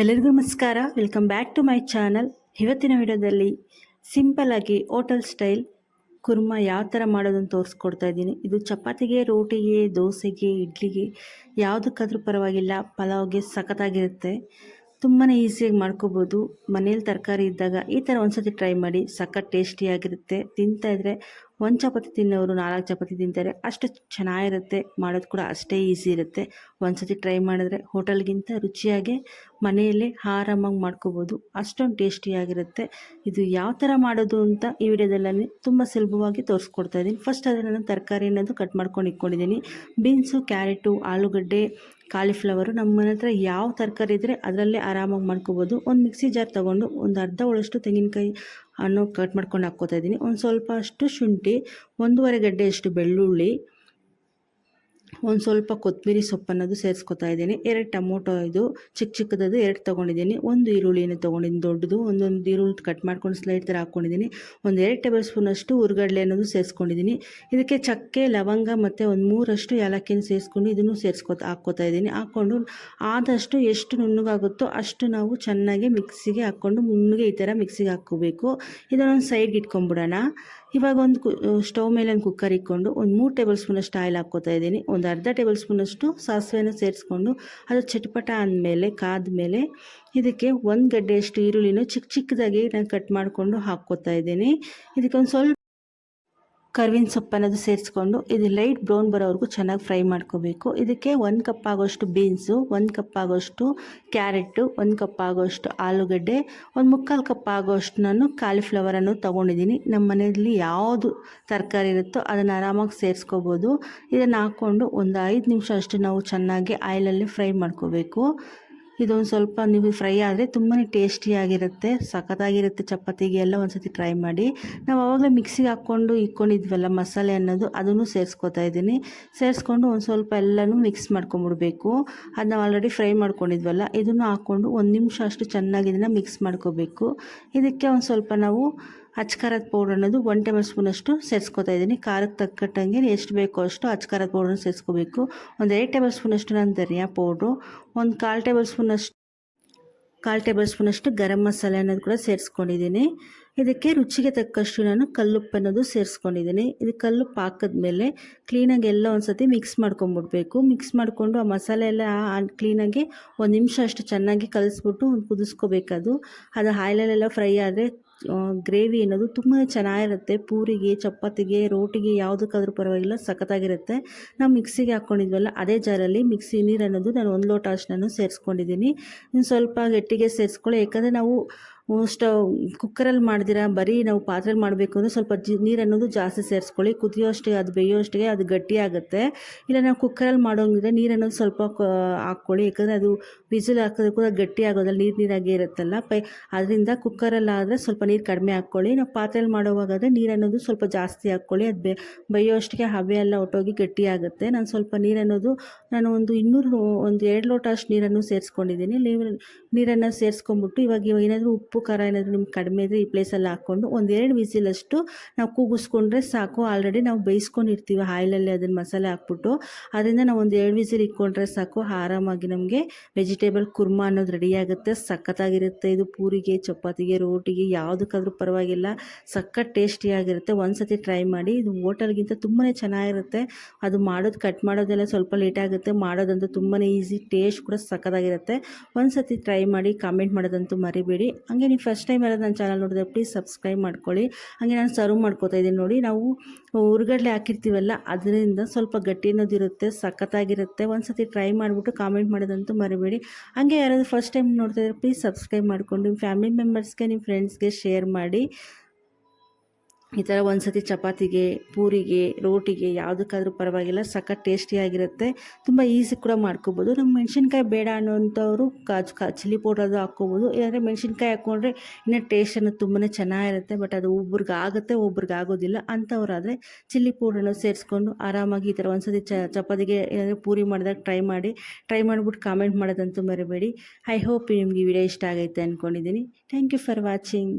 ಎಲ್ಲರಿಗೂ ನಮಸ್ಕಾರ. Welcome back to my channel ಇವತ್ತಿನ ವಿಡಿಯೋದಲ್ಲಿ ಸಿಂಪಲ್ಲಾಗಿ ಹೋಟೆಲ್ ಸ್ಟೈಲ್ ಕುರ್ಮ ಯಾವ ಥರ ಮಾಡೋದನ್ನು ತೋರಿಸ್ಕೊಡ್ತಾ ಇದ್ದೀನಿ. ಇದು ಚಪಾತಿಗೆ, ರೋಟಿಗೆ, ದೋಸೆಗೆ, ಇಡ್ಲಿಗೆ ಯಾವುದಕ್ಕಾದ್ರೂ ಪರವಾಗಿಲ್ಲ. ಪಲಾವ್ಗೆ ಸಖತ್ತಾಗಿರುತ್ತೆ. ತುಂಬಾ ಈಸಿಯಾಗಿ ಮಾಡ್ಕೋಬೋದು. ಮನೇಲಿ ತರಕಾರಿ ಇದ್ದಾಗ ಈ ಥರ ಒಂದ್ಸತಿ ಟ್ರೈ ಮಾಡಿ ಸಖತ್ ಟೇಸ್ಟಿಯಾಗಿರುತ್ತೆ ತಿಂತಾಯಿದ್ರೆ ಒಂದು ಚಪಾತಿ ತಿನ್ನೋರು ನಾಲ್ಕು ಚಪಾತಿ ತಿಂತಾರೆ. ಅಷ್ಟು ಚೆನ್ನಾಗಿರುತ್ತೆ. ಮಾಡೋದು ಕೂಡ ಅಷ್ಟೇ ಈಸಿ ಇರುತ್ತೆ. ಒಂದ್ಸತಿ ಟ್ರೈ ಮಾಡಿದ್ರೆ ಹೋಟೆಲ್ಗಿಂತ ರುಚಿಯಾಗಿ ಮನೆಯಲ್ಲೇ ಆರಾಮಾಗಿ ಮಾಡ್ಕೋಬೋದು. ಅಷ್ಟೊಂದು ಟೇಸ್ಟಿಯಾಗಿರುತ್ತೆ ಇದು ಯಾವ ಥರ ಮಾಡೋದು ಅಂತ ಈ ವಿಡಿಯೋದಲ್ಲಿ ತುಂಬ ಸುಲಭವಾಗಿ ತೋರಿಸ್ಕೊಡ್ತಾ ಇದ್ದೀನಿ. ಫಸ್ಟ್ ಅದನ್ನು ನಾನು ತರಕಾರಿ ಅನ್ನೋದು ಕಟ್ ಮಾಡ್ಕೊಂಡು ಇಟ್ಕೊಂಡಿದ್ದೀನಿ. ಬೀನ್ಸು ಕ್ಯಾರೆಟು ಆಲೂಗಡ್ಡೆ ಕಾಲಿಫ್ಲವರು ನಮ್ಮ ಮನೆ ಹತ್ರ ಯಾವ ತರಕಾರಿ ಇದ್ದರೆ ಅದರಲ್ಲೇ ಆರಾಮಾಗಿ ಮಾಡ್ಕೋಬೋದು. ಒಂದು ಮಿಕ್ಸಿ ಜಾರ್ ತೊಗೊಂಡು ಒಂದು ಅರ್ಧ ಒಳಷ್ಟು ತೆಂಗಿನಕಾಯಿ ಹಣ್ಣು ಕಟ್ ಮಾಡ್ಕೊಂಡು ಹಾಕ್ಕೋತಾ ಇದ್ದೀನಿ. ಒಂದು ಸ್ವಲ್ಪ ಅಷ್ಟು ಶುಂಠಿ ಒಂದೂವರೆ ಗಡ್ಡೆಯಷ್ಟು ಬೆಳ್ಳುಳ್ಳಿ ಒಂದು ಸ್ವಲ್ಪ ಕೊತ್ತಂಬರಿ ಸೊಪ್ಪು ಅನ್ನೋದು ಸೇರಿಸ್ಕೊತಾ ಇದ್ದೀನಿ. ಎರಡು ಟೊಮೊಟೊ ಇದು ಚಿಕ್ಕ ಚಿಕ್ಕದದು ಎರಡು ತೊಗೊಂಡಿದ್ದೀನಿ. ಒಂದು ಈರುಳ್ಳಿನ ತೊಗೊಂಡಿದ್ದೀನಿ, ದೊಡ್ಡದು. ಒಂದೊಂದು ಈರುಳ್ಳಿ ಕಟ್ ಮಾಡ್ಕೊಂಡು ಸ್ಲೈಡ್ ಥರ ಹಾಕ್ಕೊಂಡಿದ್ದೀನಿ ಒಂದು ಎರಡು ಟೇಬಲ್ ಸ್ಪೂನಷ್ಟು ಹುರ್ಗಡ್ಲೆ ಅನ್ನೋದು ಸೇರಿಸ್ಕೊಂಡಿದ್ದೀನಿ. ಇದಕ್ಕೆ ಚಕ್ಕೆ, ಲವಂಗ ಮತ್ತು ಒಂದು ಮೂರಷ್ಟು ಏಲಕ್ಕಿನ ಸೇರಿಸ್ಕೊಂಡು ಇದನ್ನು ಸೇರಿಸ್ಕೊತ ಹಾಕ್ಕೋತಾ ಇದ್ದೀನಿ. ಹಾಕ್ಕೊಂಡು ಆದಷ್ಟು ಎಷ್ಟು ನುಣ್ಣಗಾಗುತ್ತೋ ಅಷ್ಟು ನಾವು ಚೆನ್ನಾಗಿ ಮಿಕ್ಸಿಗೆ ಹಾಕ್ಕೊಂಡು ಮುನ್ನುಗೆ ಈ ಥರ ಮಿಕ್ಸಿಗೆ ಹಾಕ್ಕೋಬೇಕು. ಇದನ್ನೊಂದು ಸೈಡ್ಗೆ ಇಟ್ಕೊಂಬಿಡೋಣ ಇವಾಗ ಒಂದು ಕು ಸ್ಟವ್ ಮೇಲೆ ಒಂದು ಕುಕ್ಕರ್ ಇಕ್ಕೊಂಡು ಒಂದು ಮೂರು ಟೇಬಲ್ ಸ್ಪೂನಷ್ಟು ಆಯಿಲ್ ಹಾಕ್ಕೋತಾ ಇದ್ದೀನಿ. ಒಂದು ಅರ್ಧ ಟೇಬಲ್ ಸ್ಪೂನಷ್ಟು ಸಾಸಿವೆನ ಸೇರಿಸ್ಕೊಂಡು ಅದು ಚಟ್ಪಟ ಅಂದಮೇಲೆ ಕಾದ್ಮೇಲೆ ಇದಕ್ಕೆ ಒಂದು ಗಡ್ಡೆಯಷ್ಟು ಈರುಳ್ಳಿನೂ ಚಿಕ್ಕ ಚಿಕ್ಕದಾಗಿ ನಾನು ಕಟ್ ಮಾಡಿಕೊಂಡು ಹಾಕ್ಕೋತಾ ಇದ್ದೀನಿ. ಇದಕ್ಕೆ ಒಂದು ಸ್ವಲ್ಪ ಕರ್ವಿನ ಸೊಪ್ಪು ಅನ್ನೋದು ಸೇರಿಸ್ಕೊಂಡು ಇದು ಲೈಟ್ ಬ್ರೌನ್ ಬರೋವರೆಗೂ ಚೆನ್ನಾಗಿ ಫ್ರೈ ಮಾಡ್ಕೋಬೇಕು. ಇದಕ್ಕೆ ಒಂದು ಕಪ್ ಆಗೋಷ್ಟು ಬೀನ್ಸು ಒಂದು ಕಪ್ ಆಗೋಷ್ಟು ಕ್ಯಾರೆಟು ಒಂದು ಕಪ್ ಆಗೋಷ್ಟು ಆಲೂಗಡ್ಡೆ, ಒಂದು ಮುಕ್ಕಾಲು ಕಪ್ ಆಗೋಷ್ಟು ನಾನು ಕಾಲಿಫ್ಲವರನ್ನು ತೊಗೊಂಡಿದ್ದೀನಿ. ನಮ್ಮ ಮನೆಯಲ್ಲಿ ಯಾವುದು ತರಕಾರಿ ಇರುತ್ತೋ ಅದನ್ನು ಆರಾಮಾಗಿ ಸೇರಿಸ್ಕೋಬೋದು. ಇದನ್ನು ಹಾಕ್ಕೊಂಡು ಒಂದು ಐದು ನಿಮಿಷ ಅಷ್ಟು ನಾವು ಚೆನ್ನಾಗಿ ಆಯಿಲಲ್ಲಿ ಫ್ರೈ ಮಾಡ್ಕೋಬೇಕು. ಇದೊಂದು ಸ್ವಲ್ಪ ನೀವು ಫ್ರೈ ಆದರೆ ತುಂಬಾ ಟೇಸ್ಟಿಯಾಗಿರುತ್ತೆ ಸಖತ್ತಾಗಿರುತ್ತೆ ಚಪಾತಿಗೆ ಎಲ್ಲ ಒಂದು ಸತಿ ಟ್ರೈ ಮಾಡಿ. ನಾವು ಆವಾಗಲೇ ಮಿಕ್ಸಿಗೆ ಹಾಕ್ಕೊಂಡು ಇಕ್ಕೊಂಡಿದ್ವಲ್ಲ ಮಸಾಲೆ ಅನ್ನೋದು, ಅದನ್ನು ಸೇರಿಸ್ಕೊತಾ ಇದ್ದೀನಿ. ಸೇರಿಸ್ಕೊಂಡು ಒಂದು ಸ್ವಲ್ಪ ಎಲ್ಲನೂ ಮಿಕ್ಸ್ ಮಾಡ್ಕೊಂಬಿಡ್ಬೇಕು. ಅದು ನಾವು ಆಲ್ರೆಡಿ ಫ್ರೈ ಮಾಡ್ಕೊಂಡಿದ್ವಲ್ಲ, ಇದನ್ನು ಹಾಕ್ಕೊಂಡು ಒಂದು ನಿಮಿಷ ಅಷ್ಟು ಚೆನ್ನಾಗಿ ಇದನ್ನು ಮಿಕ್ಸ್ ಮಾಡ್ಕೋಬೇಕು. ಇದಕ್ಕೆ ಒಂದು ಸ್ವಲ್ಪ ನಾವು ಅಚ್ಕಾರದ ಪೌಡ್ರ್ ಅನ್ನೋದು ಒನ್ ಟೇಬಲ್ ಸ್ಪೂನಷ್ಟು ಸೇರಿಸ್ಕೊತಾ ಇದ್ದೀನಿ. ಖಾರಕ್ಕೆ ತಕ್ಕಟ್ಟಂಗೆ ಎಷ್ಟು ಬೇಕೋ ಅಷ್ಟು ಅಚ್ಕಾರದ ಪೌಡ್ರನ್ನ ಸೇರಿಸ್ಕೋಬೇಕು. ಒಂದು ಎರಡು ಟೇಬಲ್ ಸ್ಪೂನಷ್ಟು ನಾನು ಧನಿಯಾ ಪೌಡ್ರು ಒಂದು ಕಾಲು ಟೇಬಲ್ ಸ್ಪೂನಷ್ಟು ಕಾಲು ಟೇಬಲ್ ಸ್ಪೂನಷ್ಟು ಗರಂ ಮಸಾಲೆ ಅನ್ನೋದು ಕೂಡ ಸೇರಿಸ್ಕೊಂಡಿದ್ದೀನಿ. ಇದಕ್ಕೆ ರುಚಿಗೆ ತಕ್ಕಷ್ಟು ನಾನು ಕಲ್ಲುಪ್ಪು ಅನ್ನೋದು ಸೇರಿಸ್ಕೊಂಡಿದ್ದೀನಿ. ಇದು ಕಲ್ಲುಪ್ಪು ಹಾಕಿದ್ಮೇಲೆ ಕ್ಲೀನಾಗಿ ಎಲ್ಲ ಒಂದು ಸತಿ ಮಿಕ್ಸ್ ಮಾಡ್ಕೊಂಬಿಡ್ಬೇಕು. ಮಿಕ್ಸ್ ಮಾಡಿಕೊಂಡು ಆ ಮಸಾಲೆ ಎಲ್ಲ ಕ್ಲೀನಾಗಿ ಒಂದು ನಿಮಿಷ ಅಷ್ಟು ಚೆನ್ನಾಗಿ ಕಲಿಸ್ಬಿಟ್ಟು ಒಂದು ಕುದಿಸ್ಕೋಬೇಕದು. ಅದು ಆಯಿಲಲ್ಲೆಲ್ಲ ಫ್ರೈ ಆದರೆ ಗ್ರೇವಿ ಅನ್ನೋದು ತುಂಬ ಚೆನ್ನಾಗಿರುತ್ತೆ. ಪೂರಿಗೆ, ಚಪಾತಿಗೆ, ರೋಟಿಗೆ ಯಾವುದಕ್ಕಾದ್ರೂ ಪರವಾಗಿಲ್ಲ, ಸಖತ್ತಾಗಿರುತ್ತೆ. ನಾವು ಮಿಕ್ಸಿಗೆ ಹಾಕ್ಕೊಂಡಿದ್ವಲ್ಲ ಅದೇ ಜಾರಲ್ಲಿ ಮಿಕ್ಸಿ ನೀರು ಅನ್ನೋದು ನಾನು ಒಂದು ಲೋಟ ಅಷ್ಟು ನಾನು ಸೇರಿಸ್ಕೊಂಡಿದ್ದೀನಿ ಸ್ವಲ್ಪ ಗಟ್ಟಿಗೆ ಸೇರಿಸ್ಕೊಳ್ಳಿ, ಯಾಕಂದರೆ ನಾವು ಸ್ಟವ್ ಕುಕ್ಕರಲ್ಲಿ ಮಾಡಿದಿರ, ಬರೀ ನಾವು ಪಾತ್ರೆಲಿ ಮಾಡಬೇಕು ಅಂದರೆ ಸ್ವಲ್ಪ ಜಿ ನೀರು ಅನ್ನೋದು ಜಾಸ್ತಿ ಸೇರಿಸ್ಕೊಳ್ಳಿ. ಕುದಿಯೋ ಅಷ್ಟೇ, ಅದು ಬೇಯೋ ಅಷ್ಟಿಗೆ ಅದು ಗಟ್ಟಿಯಾಗುತ್ತೆ ಇಲ್ಲ ನಾವು ಕುಕ್ಕರಲ್ಲಿ ಮಾಡೋಂಗಿದ್ರೆ ನೀರು ಅನ್ನೋದು ಸ್ವಲ್ಪ ಹಾಕ್ಕೊಳ್ಳಿ. ಯಾಕಂದರೆ ಅದು ವಿಸಿಲ್ ಕೂಡ ಗಟ್ಟಿ ಆಗೋದಲ್ಲ, ನೀರು ನೀರಾಗೇ ಇರುತ್ತಲ್ಲ. ಪೈ, ಅದರಿಂದ ಕುಕ್ಕರಲ್ಲಾದರೆ ಸ್ವಲ್ಪ ನೀರು ಕಡಿಮೆ ಹಾಕ್ಕೊಳ್ಳಿ. ನಾವು ಪಾತ್ರೆಯಲ್ಲಿ ಮಾಡೋವಾಗಾದರೆ ನೀರು ಅನ್ನೋದು ಸ್ವಲ್ಪ ಜಾಸ್ತಿ ಹಾಕ್ಕೊಳ್ಳಿ. ಅದು ಬೇ ಬೇಯೋಷ್ಟಿಗೆ ಹಬೆ ಎಲ್ಲ ಒಟ್ಟೋಗಿ ಗಟ್ಟಿಯಾಗುತ್ತೆ ನಾನು ಸ್ವಲ್ಪ ನೀರು ಅನ್ನೋದು ನಾನು ಒಂದು ಇನ್ನೂರು, ಒಂದು ಎರಡು ಲೋಟ ಅಷ್ಟು ನೀರನ್ನು ಸೇರಿಸ್ಕೊಂಡಿದ್ದೀನಿ ನೀರು ನೀರನ್ನು ಸೇರಿಸ್ಕೊಂಬಿಟ್ಟು ಇವಾಗ ಏನಾದರೂ ಉಪ್ಪು ಉಪ್ಪು ಖಾರ ಏನಾದರೂ ನಿಮ್ಗೆ ಕಡಿಮೆ ಇದ್ದರೆ ಈ ಪ್ಲೇಸಲ್ಲಿ ಹಾಕ್ಕೊಂಡು ಒಂದು ಎರಡು ವಿಸಿಲಷ್ಟು ನಾವು ಕೂಗಿಸ್ಕೊಂಡ್ರೆ ಸಾಕು. ಆಲ್ರೆಡಿ ನಾವು ಬೇಯಿಸ್ಕೊಂಡಿರ್ತೀವಿ ಆಯಿಲಲ್ಲಿ ಅದನ್ನು ಮಸಾಲೆ ಹಾಕ್ಬಿಟ್ಟು. ಅದರಿಂದ ನಾವು ಒಂದು ಎರಡು ವಿಸಿಲ್ ಇಟ್ಕೊಂಡ್ರೆ ಸಾಕು. ಆರಾಮಾಗಿ ನಮಗೆ ವೆಜಿಟೇಬಲ್ ಕುರ್ಮಾ ಅನ್ನೋದು ರೆಡಿಯಾಗುತ್ತೆ ಸಖತ್ತಾಗಿರುತ್ತೆ. ಇದು ಪೂರಿಗೆ, ಚಪಾತಿಗೆ, ರೋಟಿಗೆ ಯಾವುದಕ್ಕಾದ್ರೂ ಪರವಾಗಿಲ್ಲ. ಸಖತ್ ಟೇಸ್ಟಿಯಾಗಿರುತ್ತೆ ಒಂದು ಸತಿ ಟ್ರೈ ಮಾಡಿ. ಇದು ಹೋಟೆಲ್ಗಿಂತ ತುಂಬಾ ಚೆನ್ನಾಗಿರುತ್ತೆ. ಅದು ಮಾಡೋದು ಕಟ್ ಮಾಡೋದೆಲ್ಲ ಸ್ವಲ್ಪ ಲೇಟ್ ಆಗುತ್ತೆ. ಮಾಡೋದಂತೂ ತುಂಬಾ ಈಸಿ ಟೇಸ್ಟ್ ಕೂಡ ಸಖತ್ತಾಗಿರುತ್ತೆ. ಒಂದು ಸತಿ ಟ್ರೈ ಮಾಡಿ ಕಾಮೆಂಟ್ ಮಾಡೋದಂತೂ ಮರಿಬೇಡಿ. ಹಂಗೆ ನೀವು ಫಸ್ಟ್ ಟೈಮ್ ಯಾರಾದ್ರು ನನ್ನ ಚಾನಲ್ ನೋಡಿದ್ರೆ ಪ್ಲೀಸ್ ಸಬ್ಸ್ಕ್ರೈಬ್ ಮಾಡ್ಕೊಳ್ಳಿ. ಹಾಗೆ ನಾನು ಸರ್ವ್ ಮಾಡ್ಕೋತಾ ಇದ್ದೀನಿ ನೋಡಿ, ನಾವು ಉರ್ಗಡ್ಲೆ ಹಾಕಿರ್ತೀವಲ್ಲ, ಅದರಿಂದ ಸ್ವಲ್ಪ ಗಟ್ಟಿ ಅನ್ನೋದಿರುತ್ತೆ ಸಖತ್ತಾಗಿರುತ್ತೆ. ಒಂದು ಸತಿ ಟ್ರೈ ಮಾಡಿಬಿಟ್ಟು ಕಾಮೆಂಟ್ ಮಾಡೋದಂತೂ ಮರಿಬೇಡಿ. ಹಾಗೆ ಯಾರಾದರೂ ಫಸ್ಟ್ ಟೈಮ್ ನೋಡ್ತಾ ಇದ್ರೆ ಪ್ಲೀಸ್ ಸಬ್ಸ್ಕ್ರೈಬ್ ಮಾಡ್ಕೊಂಡು, ನಿಮ್ಮ ಫ್ಯಾಮಿಲಿ ಮೆಂಬರ್ಸ್ಗೆ ನಿಮ್ಮ ಫ್ರೆಂಡ್ಸ್ಗೆ ಶೇರ್ ಮಾಡಿ. ಈ ಥರ ಒಂದು ಸತಿ ಚಪಾತಿಗೆ, ಪೂರಿಗೆ, ರೋಟಿಗೆ ಯಾವುದಕ್ಕಾದ್ರೂ ಪರವಾಗಿಲ್ಲ, ಸಖತ್ ಟೇಸ್ಟಿಯಾಗಿರುತ್ತೆ ತುಂಬ ಈಸಿ ಕೂಡ ಮಾಡ್ಕೋಬೋದು. ನಮ್ಗೆ ಮೆಣಸಿನ್ಕಾಯಿ ಬೇಡ ಅನ್ನೋಂಥವ್ರು ಕಾಜು, ಕಾ, ಚಿಲ್ಲಿ ಪೌಡರ್ ಅದು ಹಾಕ್ಕೋಬೋದು. ಇಲ್ಲಾಂದರೆ ಮೆಣಸಿನ್ಕಾಯಿ ಹಾಕ್ಕೊಂಡ್ರೆ ಇನ್ನೂ ಟೇಸ್ಟ್ ಅನ್ನೋದು ತುಂಬಾ ಚೆನ್ನಾಗಿರುತ್ತೆ. ಬಟ್ ಅದು ಒಬ್ರಿಗೆ ಆಗುತ್ತೆ ಒಬ್ರಿಗೆ ಆಗೋದಿಲ್ಲ ಅಂಥವ್ರಾದರೆ ಚಿಲ್ಲಿ ಪೌಡ್ರನ್ನು ಸೇರಿಸ್ಕೊಂಡು ಆರಾಮಾಗಿ ಈ ಥರ ಒಂದು ಸತಿ ಚಪಾತಿಗೆ ಏನಾದರೂ ಪೂರಿ ಮಾಡಿದಾಗ ಟ್ರೈ ಮಾಡಿ ಟ್ರೈ ಮಾಡಿಬಿಟ್ಟು ಕಾಮೆಂಟ್ ಮಾಡೋದಂತೂ ಮರಿಬೇಡಿ. ಐ ಹೋಪ್ ನಿಮಗೆ ಈ ವಿಡಿಯೋ ಇಷ್ಟ ಆಗೈತೆ ಅಂದ್ಕೊಂಡಿದ್ದೀನಿ ಥ್ಯಾಂಕ್ ಯು ಫಾರ್ ವಾಚಿಂಗ್